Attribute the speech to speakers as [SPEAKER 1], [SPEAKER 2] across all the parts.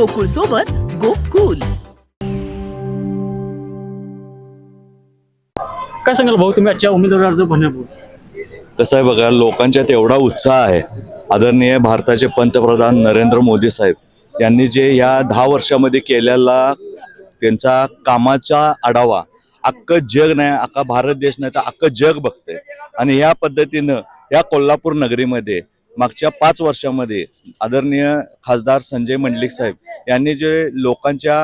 [SPEAKER 1] गोकुळ सोबत गोकुल.
[SPEAKER 2] काय सांगाल भाऊ तुम्ही आजच्या उमेदवार अर्ज भरण्यापूर्वी?
[SPEAKER 3] कसं आहे बघा लोकांच्यात एवढा उत्साह आहे. आदरणीय भारताचे पंतप्रधान नरेंद्र मोदी साहेब यांनी जे या दहा वर्षामध्ये केलेला त्यांचा कामाचा आढावा अख्खं जग नाही अख्खा भारत देश नाही तर अख्खं जग बघतंय. आणि या पद्धतीनं या कोल्हापूर नगरीमध्ये मागच्या पाच वर्षामध्ये आदरणीय खासदार संजय मंडलिक साहेब यांनी जे लोकांच्या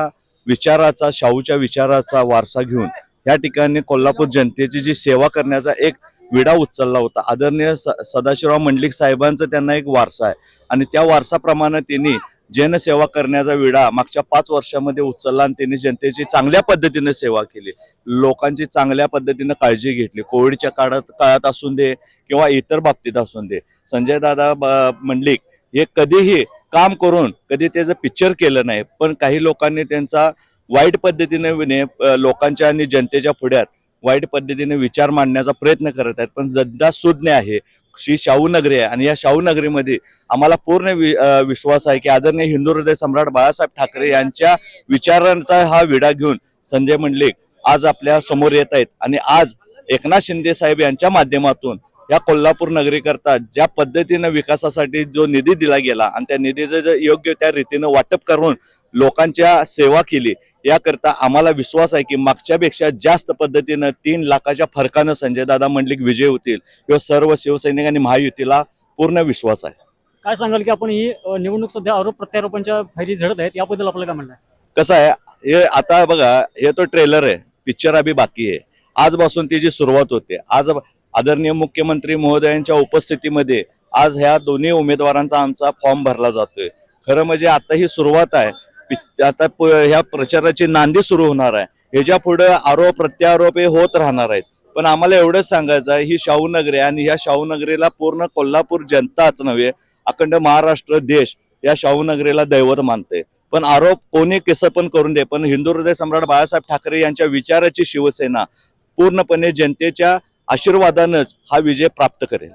[SPEAKER 3] विचाराचा शाहूच्या विचाराचा वारसा घेऊन या ठिकाणी कोल्हापूर जनतेची जी सेवा करण्याचा एक विडा उचलला होता. आदरणीय स सदाशिवराव मंडलिक साहेबांचा त्यांना एक वारसा आहे. आणि त्या वारसाप्रमाणे त्यांनी जनसेवा करण्याचा विडा मागच्या पाच वर्षामध्ये उचलला आणि त्यांनी जनतेची चांगल्या पद्धतीने सेवा केली. लोकांची चांगल्या पद्धतीने काळजी घेतली. कोविडच्या काळात काळात असून दे किंवा इतर बाबतीत असून दे. संजय दादा मंडलिक हे कधीही काम करून कधी त्याचं पिक्चर केलं नाही. पण काही लोकांनी त्यांचा वाईट पद्धतीने विने लोकांच्या आणि जनतेच्या पुढ्यात वाईट पद्धतीने विचार मांडण्याचा प्रयत्न करत आहेत. पण जद्दा सुज्ञ आहे. श्री शाहू नगरी आहे. आणि या शाहू नगरीमध्ये आम्हाला पूर्ण वि विश्वास आहे की आदरणीय हिंदू हृदय सम्राट बाळासाहेब ठाकरे यांच्या विचारांचा हा विडा घेऊन संजय मंडलिक आज आपल्यासमोर येत आहेत. आणि आज एकनाथ शिंदे साहेब यांच्या माध्यमातून या कोल्हापूर नगरीकरता ज्या पद्धतीनं विकासासाठी जो निधी दिला गेला आणि त्या निधीचं जे योग्य त्या रीतीनं वाटप करून लोकांच्या सेवा केली याकरता आम्हाला विश्वास आहे की मागच्यापेक्षा जास्त पद्धतीनं तीन लाखाच्या फरकानं संजय दादा मंडलिक विजय होतील किंवा सर्व शिवसैनिक आणि महायुतीला पूर्ण विश्वास आहे.
[SPEAKER 2] काय सांगाल की आपण ही निवडणूक सध्या आरोप प्रत्यारोपांच्या फैरी झडत आहेत याबद्दल आपल्याला काय म्हणणं
[SPEAKER 3] कसं आहे हे आता बघा हे तो ट्रेलर आहे पिक्चर अभि बाकी आहे. आजपासून त्याची सुरुवात होते आज आदरणीय मुख्यमंत्री महोदयांच्या उपस्थितीमध्ये आज ह्या दोन्ही उमेदवारांचा आमचा फॉर्म भरला जातोय. खरं म्हणजे आता ही सुरुवात आहे आता ह्या प्रचाराची नांदी सुरू होणार आहे. ह्याच्या पुढे आरोप प्रत्यारोप हे होत राहणार आहेत. पण आम्हाला एवढंच सांगायचं आहे ही शाहू नगरी आहे आणि ह्या शाहू नगरीला पूर्ण कोल्हापूर जनताच नव्हे अखंड महाराष्ट्र देश या शाहू नगरीला दैवत मानते पण आरोप कोणी कसं पण करून दे. पण हिंदू हृदय सम्राट बाळासाहेब ठाकरे यांच्या विचाराची शिवसेना पूर्णपणे जनतेच्या आशीर्वादानंच हा विजय प्राप्त करेल.